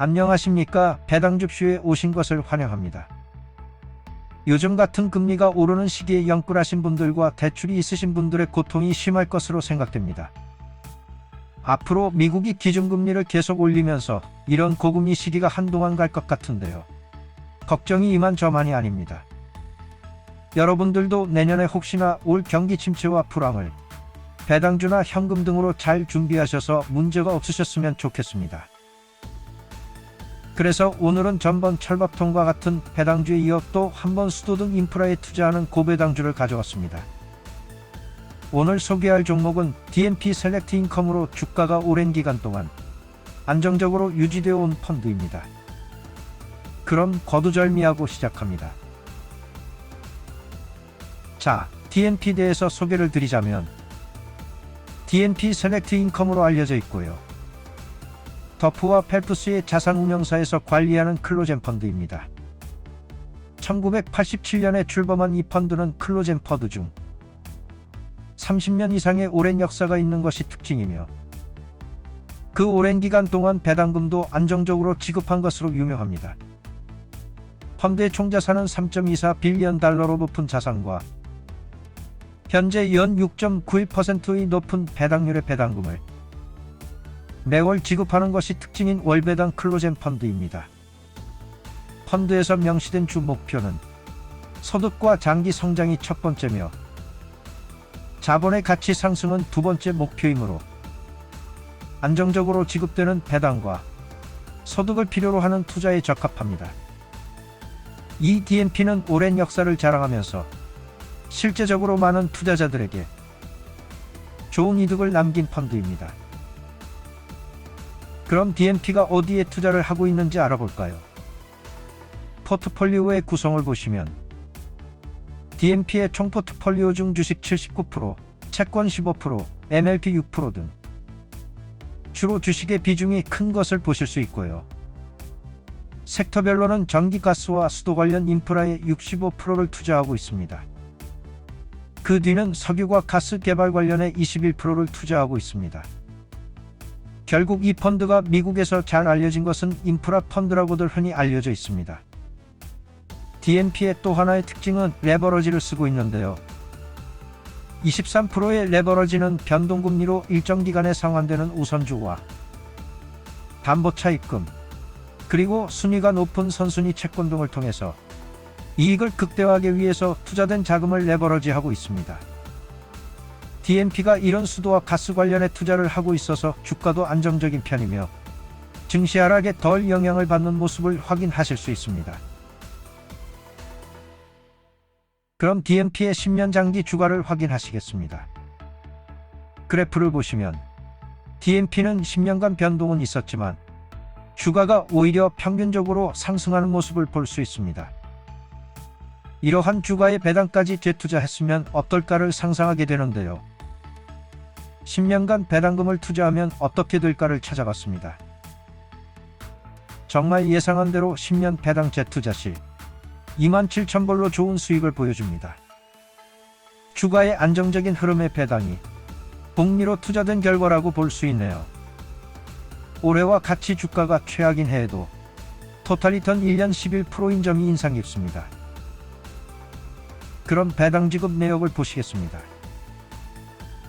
안녕하십니까. 배당줍쇼에 오신 것을 환영합니다. 요즘 같은 금리가 오르는 시기에 영끌하신 분들과 대출이 있으신 분들의 고통이 심할 것으로 생각됩니다. 앞으로 미국이 기준금리를 계속 올리면서 이런 고금리 시기가 한동안 갈 것 같은데요. 걱정이 이만 저만이 아닙니다. 여러분들도 내년에 혹시나 올 경기 침체와 불황을 배당주나 현금 등으로 잘 준비하셔서 문제가 없으셨으면 좋겠습니다. 그래서 오늘은 전번 철밥통과 같은 배당주에 이어 또 한 번 수도 등 인프라에 투자하는 고배당주를 가져왔습니다. 오늘 소개할 종목은 DMP 셀렉트 인컴으로 주가가 오랜 기간 동안 안정적으로 유지되어 온 펀드입니다. 그럼 거두절미하고 시작합니다. 자, DNP 대해서 소개를 드리자면 DNP 셀렉트 인컴으로 알려져 있고요. 더프와 펠프스의 자산운용사에서 관리하는 클로젠 펀드입니다. 1987년에 출범한 이 펀드는 클로젠 펀드 중 30년 이상의 오랜 역사가 있는 것이 특징이며 그 오랜 기간 동안 배당금도 안정적으로 지급한 것으로 유명합니다. 펀드의 총자산은 3.24 빌리언 달러로 높은 자산과 현재 연 6.91%의 높은 배당률의 배당금을 매월 지급하는 것이 특징인 월배당 클로젠 펀드입니다. 펀드에서 명시된 주 목표는 소득과 장기 성장이 첫 번째며 자본의 가치 상승은 두 번째 목표이므로 안정적으로 지급되는 배당과 소득을 필요로 하는 투자에 적합합니다. 이 DMP는 오랜 역사를 자랑하면서 실제적으로 많은 투자자들에게 좋은 이득을 남긴 펀드입니다. 그럼 DMP가 어디에 투자를 하고 있는지 알아볼까요? 포트폴리오의 구성을 보시면 DMP의 총 포트폴리오 중 주식 79%, 채권 15%, MLP 6%등 주로 주식의 비중이 큰 것을 보실 수 있고요. 섹터별로는 전기가스와 수도 관련 인프라에 65%를 투자하고 있습니다. 그 뒤는 석유와 가스 개발 관련에 21%를 투자하고 있습니다. 결국 이 펀드가 미국에서 잘 알려진 것은 인프라 펀드라고들 흔히 알려져 있습니다. DNP의 또 하나의 특징은 레버러지를 쓰고 있는데요. 23%의 레버러지는 변동금리로 일정 기간에 상환되는 우선주와 담보차입금, 그리고 순위가 높은 선순위 채권 등을 통해서 이익을 극대화하기 위해서 투자된 자금을 레버러지하고 있습니다. DMP가 이런 수도와 가스 관련해 투자를 하고 있어서 주가도 안정적인 편이며 증시 하락에 덜 영향을 받는 모습을 확인하실 수 있습니다. 그럼 DMP의 10년 장기 주가를 확인하시겠습니다. 그래프를 보시면 DMP는 10년간 변동은 있었지만 주가가 오히려 평균적으로 상승하는 모습을 볼 수 있습니다. 이러한 주가의 배당까지 재투자했으면 어떨까를 상상하게 되는데요. 10년간 배당금을 투자하면 어떻게 될까를 찾아봤습니다. 정말 예상한 대로 10년 배당 재투자 시 27,000불로 좋은 수익을 보여줍니다. 주가의 안정적인 흐름의 배당이 복리로 투자된 결과라고 볼 수 있네요. 올해와 같이 주가가 최악인 해에도 토탈리턴 1년 11%인 점이 인상 깊습니다. 그럼 배당 지급 내역을 보시겠습니다.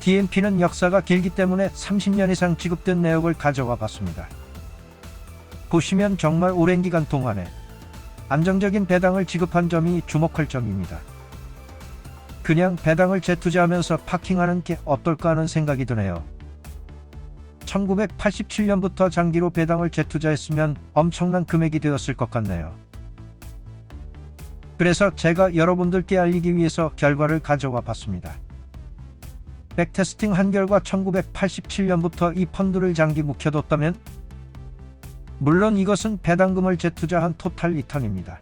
DMP는 역사가 길기 때문에 30년 이상 지급된 내역을 가져와 봤습니다. 보시면 정말 오랜 기간 동안에 안정적인 배당을 지급한 점이 주목할 점입니다. 그냥 배당을 재투자하면서 파킹하는 게 어떨까 하는 생각이 드네요. 1987년부터 장기로 배당을 재투자했으면 엄청난 금액이 되었을 것 같네요. 그래서 제가 여러분들께 알리기 위해서 결과를 가져와 봤습니다. 백테스팅 한 결과 1987년부터 이 펀드를 장기 묵혀뒀다면 물론 이것은 배당금을 재투자한 토탈 리턴입니다.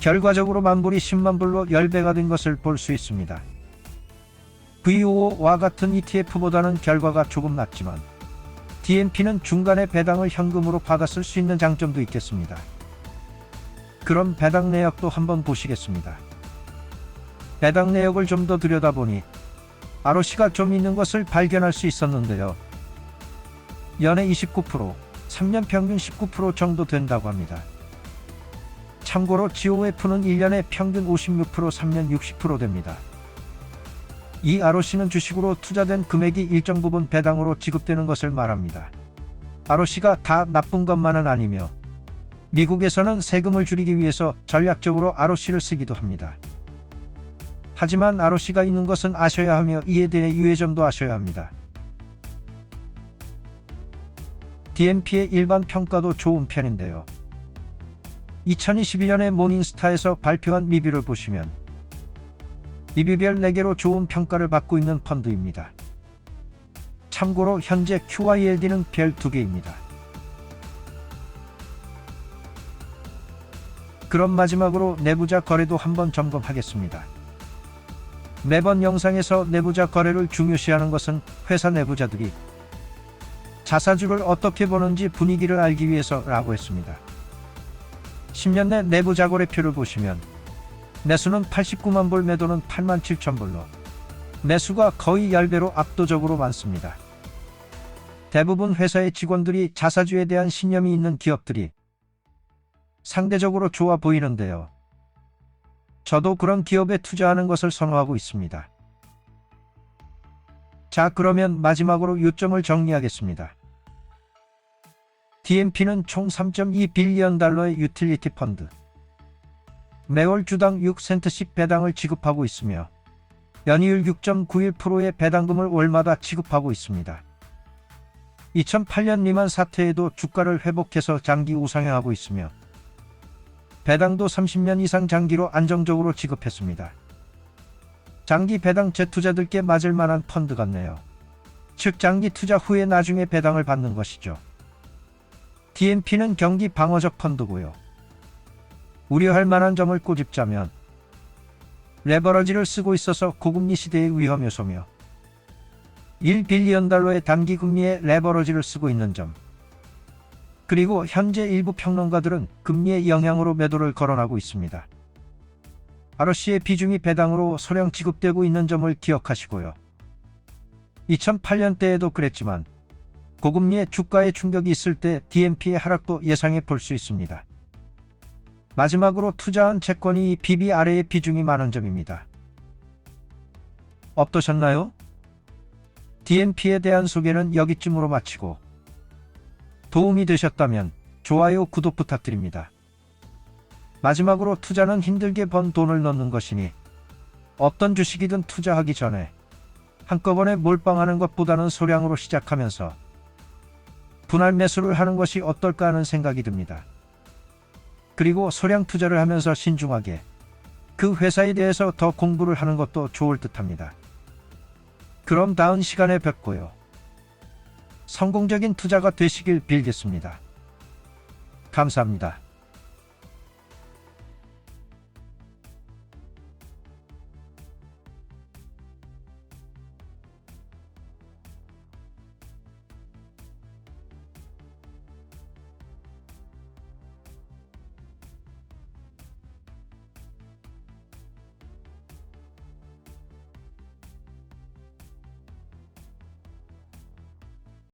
결과적으로 만불이 10만 불로 10배가 된 것을 볼 수 있습니다. VO와 같은 ETF보다는 결과가 조금 낮지만 DMP는 중간에 배당을 현금으로 받았을 수 있는 장점도 있겠습니다. 그럼 배당 내역도 한번 보시겠습니다. 배당 내역을 좀 더 들여다보니 ROC가 좀 있는 것을 발견할 수 있었는데요. 연애 29%, 3년 평균 19% 정도 된다고 합니다. 참고로 GOF는 1년에 평균 56% 3년 60% 됩니다. 이 ROC는 주식으로 투자된 금액이 일정 부분 배당으로 지급되는 것을 말합니다. ROC가 다 나쁜 것만은 아니며 미국에서는 세금을 줄이기 위해서 전략적으로 ROC를 쓰기도 합니다. 하지만 ROC가 있는 것은 아셔야 하며 이에 대해 유의점도 아셔야 합니다. DMP의 일반 평가도 좋은 편인데요. 2021년에 모닝스타에서 발표한 리뷰를 보시면 리뷰별 4개로 좋은 평가를 받고 있는 펀드입니다. 참고로 현재 QYLD는 별 2개입니다. 그럼 마지막으로 내부자 거래도 한번 점검하겠습니다. 매번 영상에서 내부자 거래를 중요시하는 것은 회사 내부자들이 자사주를 어떻게 보는지 분위기를 알기 위해서라고 했습니다. 10년 내 내부자 거래표를 보시면 매수는 89만 불, 매도는 8만 7천 불로 매수가 거의 10배로 압도적으로 많습니다. 대부분 회사의 직원들이 자사주에 대한 신념이 있는 기업들이 상대적으로 좋아 보이는데요. 저도 그런 기업에 투자하는 것을 선호하고 있습니다. 자, 그러면 마지막으로 요점을 정리하겠습니다. DMP는 총 3.2 빌리언 달러의 유틸리티 펀드. 매월 주당 6센트씩 배당을 지급하고 있으며 연이율 6.91%의 배당금을 월마다 지급하고 있습니다. 2008년 리만 사태에도 주가를 회복해서 장기 우상향하고 있으며 배당도 30년 이상 장기로 안정적으로 지급했습니다. 장기 배당 재투자들께 맞을 만한 펀드 같네요. 즉 장기 투자 후에 나중에 배당을 받는 것이죠. DMP는 경기 방어적 펀드고요. 우려할 만한 점을 꼬집자면 레버러지를 쓰고 있어서 고금리 시대의 위험 요소며 1빌리언 달러의 단기 금리에 레버러지를 쓰고 있는 점 그리고 현재 일부 평론가들은 금리의 영향으로 매도를 거론하고 있습니다. ROC의 비중이 배당으로 소량 지급되고 있는 점을 기억하시고요. 2008년대에도 그랬지만 고금리의 주가에 충격이 있을 때 DMP의 하락도 예상해 볼 수 있습니다. 마지막으로 투자한 채권이 BB 아래의 비중이 많은 점입니다. 어떠셨나요? DMP에 대한 소개는 여기쯤으로 마치고 도움이 되셨다면 좋아요, 구독 부탁드립니다. 마지막으로 투자는 힘들게 번 돈을 넣는 것이니 어떤 주식이든 투자하기 전에 한꺼번에 몰빵하는 것보다는 소량으로 시작하면서 분할 매수를 하는 것이 어떨까 하는 생각이 듭니다. 그리고 소량 투자를 하면서 신중하게 그 회사에 대해서 더 공부를 하는 것도 좋을 듯 합니다. 그럼 다음 시간에 뵙고요. 성공적인 투자가 되시길 빌겠습니다. 감사합니다.